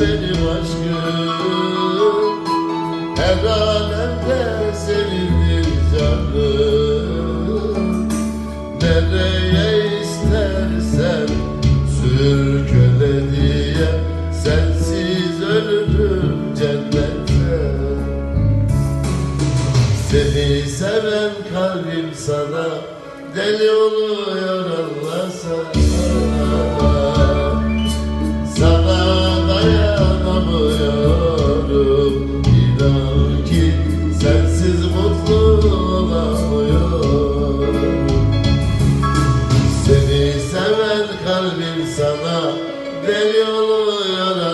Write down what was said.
benim aşkım. Her an elde senindir canım Nereye istersen sür köle diye Sensiz ölürüm cennette Seni seven kalbim sana deli oluyor. İnan ki sensiz mutlu olamıyorum. Seni seven kalbim sana Deli oluyor